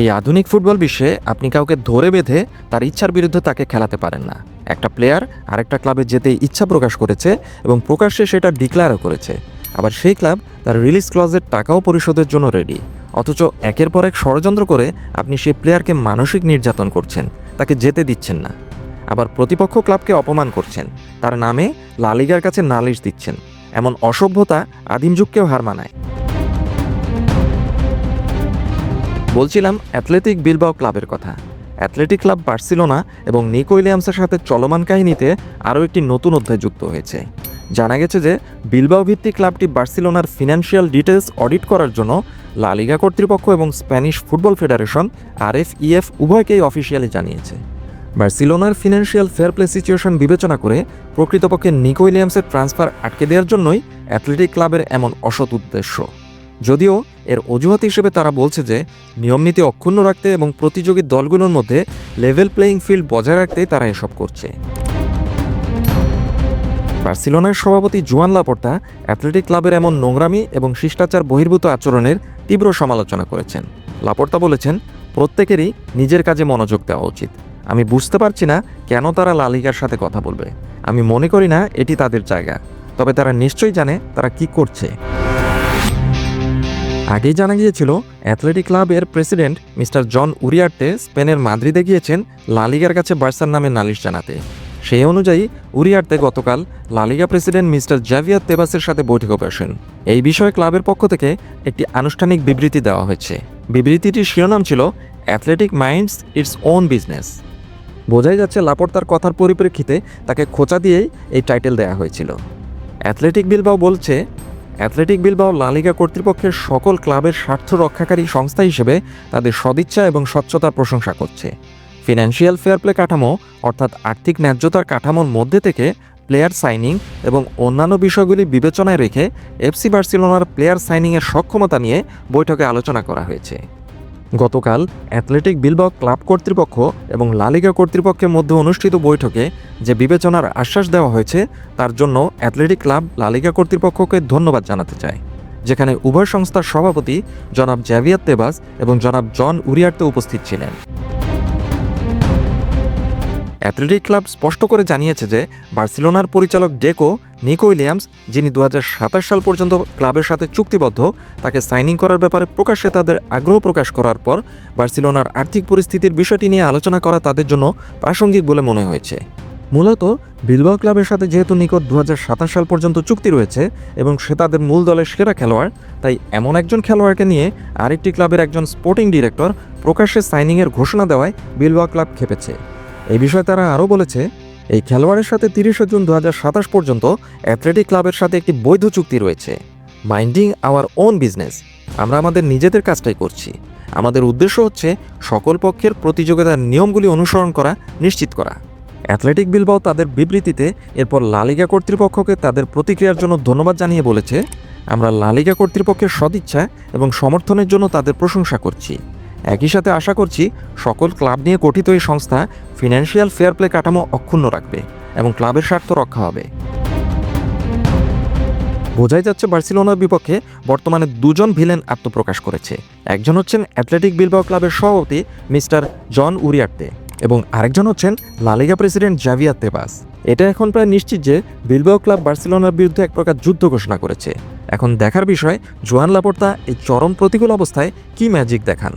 এই আধুনিক ফুটবল বিশ্বে আপনি কাউকে ধরে বেঁধে তার ইচ্ছার বিরুদ্ধে তাকে খেলাতে পারেন না। একটা প্লেয়ার আরেকটা ক্লাবে যেতে ইচ্ছা প্রকাশ করেছে এবং প্রকাশ্যে সেটা ডিক্লেয়ারও করেছে। আবার সেই ক্লাব তার রিলিজ ক্লজের টাকাও পরিশোধের জন্য রেডি অথচ একের পর এক ষড়যন্ত্র করে আপনি সেই প্লেয়ারকে মানসিক নির্যাতন করছেন, তাকে যেতে দিচ্ছেন না। আবার প্রতিপক্ষ ক্লাবকে অপমান করছেন, তার নামে লালিগার কাছে নালিশ দিচ্ছেন। এমন অসভ্যতা আদিম যুগকেও হার মানায়। বলছিলাম অ্যাথলেটিক বিলবাও ক্লাবের কথা। অ্যাথলেটিক ক্লাব বার্সিলোনা এবং নিকো উইলিয়ামসের সাথে চলমান কাহিনীতে আরও একটি নতুন অধ্যায় যুক্ত হয়েছে। জানা গেছে যে, বিলবাও ভিত্তিক ক্লাবটি বার্সিলোনার ফিনান্সিয়াল ডিটেলস অডিট করার জন্য লালিগা কর্তৃপক্ষ এবং স্প্যানিশ ফুটবল ফেডারেশন, আরএফইএফ, উভয়কেই অফিসিয়ালি জানিয়েছে। বার্সিলোনার ফিনান্সিয়াল ফেয়ার প্লে সিচুয়েশন বিবেচনা করে প্রকৃতপক্ষে নিকো উইলিয়ামসের ট্রান্সফার আটকে দেওয়ার জন্যই অ্যাথলেটিক ক্লাবের এমন অসৎ উদ্দেশ্য। যদিও এর অজুহাত হিসেবে তারা বলছে যে নিয়মনীতি অক্ষুণ্ণ রাখতে এবং প্রতিযোগী দলগুলোর মধ্যে লেভেল প্লেয়িং ফিল্ড বজায় রাখতেই তারা এসব করছে। বার্সিলোনার সভাপতি জুয়ান লাপোর্তা অ্যাথলেটিক ক্লাবের এমন নোংরামি এবং শিষ্টাচার বহির্ভূত আচরণের তীব্র সমালোচনা করেছেন। লাপোর্তা বলেছেন, প্রত্যেকেরই নিজের কাজে মনোযোগ দেওয়া উচিত। আমি বুঝতে পারছি না কেন তারা লালিগার সাথে কথা বলবে। আমি মনে করি না এটি তাদের জায়গা। তবে তারা নিশ্চয়ই জানে তারা কি করছে। আগেই জানা গিয়েছিল, অ্যাথলেটিক ক্লাবের প্রেসিডেন্ট মিস্টার জন উরিয়ার্টে স্পেনের মাদ্রিদে গিয়েছেন লালিগার কাছে বার্সার নামে নালিশ জানাতে। সেই অনুযায়ী, উরিয়ার্তে গতকাল La Liga president mister Javier তেবাসের সাথে বৈঠকে বসেন। এই বিষয়ে ক্লাবের পক্ষ থেকে একটি আনুষ্ঠানিক বিবৃতি দেওয়া হয়েছে। বিবৃতিটির শিরোনাম ছিল, Athletic minds its own business. বোঝাই যাচ্ছে, লাপর্তার কথার পরিপ্রেক্ষিতে তাকে খোঁচা দিয়েই এই টাইটেল দেওয়া হয়েছিল। অ্যাথলেটিক বিলবাও বলছে অ্যাথলেটিক বিলবাও লালিগা কর্তৃপক্ষের সকল ক্লাবের স্বার্থ রক্ষাকারী সংস্থা হিসেবে তাদের সদিচ্ছা এবং স্বচ্ছতার প্রশংসা করছে। ফিনান্সিয়াল ফেয়ার প্লে কাঠামো, অর্থাৎ আর্থিক ন্যায্যতার কাঠামোর মধ্যে থেকে প্লেয়ার সাইনিং এবং অন্যান্য বিষয়গুলি বিবেচনায় রেখে এফসি বার্সিলোনার প্লেয়ার সাইনিংয়ের সক্ষমতা নিয়ে বৈঠকে আলোচনা করা হয়েছে। গতকাল অ্যাথলেটিক বিলবাও ক্লাব কর্তৃপক্ষ এবং লালিগা কর্তৃপক্ষের মধ্যে অনুষ্ঠিত বৈঠকে যে বিবেচনার আশ্বাস দেওয়া হয়েছে, তার জন্য অ্যাথলেটিক ক্লাব লালিগা কর্তৃপক্ষকে ধন্যবাদ জানাতে চায়। যেখানে উভয় সংস্থার সভাপতি জনাব জ্যাভিয়ার তেবাস এবং জনাব জন উরিয়ার্তে উপস্থিত ছিলেন। অ্যাথলেটিক ক্লাব স্পষ্ট করে জানিয়েছে যে বার্সিলোনার পরিচালক ডেকো নিকো উইলিয়ামস, যিনি দু হাজার সাতাশ সাল পর্যন্ত ক্লাবের সাথে চুক্তিবদ্ধ, তাকে সাইনিং করার ব্যাপারে প্রকাশ্যে তাদের আগ্রহ প্রকাশ করার পর বার্সিলোনার আর্থিক পরিস্থিতির বিষয়টি নিয়ে আলোচনা করা তাদের জন্য প্রাসঙ্গিক বলে মনে হয়েছে। মূলত, বিলবাও ক্লাবের সাথে যেহেতু নিকট দু হাজার সাতাশ সাল পর্যন্ত চুক্তি রয়েছে এবং সে তাদের মূল দলের সেরা খেলোয়াড়, তাই এমন একজন খেলোয়াড়কে নিয়ে আরেকটি ক্লাবের একজন স্পোর্টিং ডিরেক্টর প্রকাশ্যে সাইনিংয়ের ঘোষণা দেওয়ায় বিলবাও ক্লাব খেপেছে এই বিষয়ে তারা আরও বলেছে, এই খেলোয়াড়ের সাথে তিরিশে জুন দু হাজার সাতাশ পর্যন্ত অ্যাথলেটিক ক্লাবের সাথে একটি বৈধ চুক্তি রয়েছে। মাইন্ডিং আওয়ার ওন বিজনেস আমরা আমাদের নিজেদের কাজটাই করছি। আমাদের উদ্দেশ্য হচ্ছে সকল পক্ষের প্রতিযোগিতার নিয়মগুলি অনুসরণ করা, নিশ্চিত করা। অ্যাথলেটিক বিলবাও তাদের বিবৃতিতে এরপর লালিগা কর্তৃপক্ষকে তাদের প্রতিক্রিয়ার জন্য ধন্যবাদ জানিয়ে বলেছে, আমরা লালিগা কর্তৃপক্ষের সদিচ্ছা এবং সমর্থনের জন্য তাদের প্রশংসা করছি। একই সাথে আশা করছি সকল ক্লাব নিয়ে গঠিত এই সংস্থা ফিনান্সিয়াল ফেয়ার প্লে কাঠামো অক্ষুণ্ণ রাখবে এবং ক্লাবের স্বার্থ রক্ষা হবে। বোঝাই যাচ্ছে বার্সিলোনার বিপক্ষে বর্তমানে দুজন ভিলেন আত্মপ্রকাশ করেছে। একজন হচ্ছেন অ্যাথলেটিক বিলবাও ক্লাবের সভাপতি মিস্টার জন উরিয়ার্তে এবং আরেকজন হচ্ছেন লালিগা প্রেসিডেন্ট জাভিয়ার তেবাস। এটা এখন প্রায় নিশ্চিত যে বিলবাও ক্লাব বার্সিলোনার বিরুদ্ধে এক প্রকার যুদ্ধ ঘোষণা করেছে। এখন দেখার বিষয় জোয়ান লাপোর্তা এই চরম প্রতিকূল অবস্থায় কি ম্যাজিক দেখান?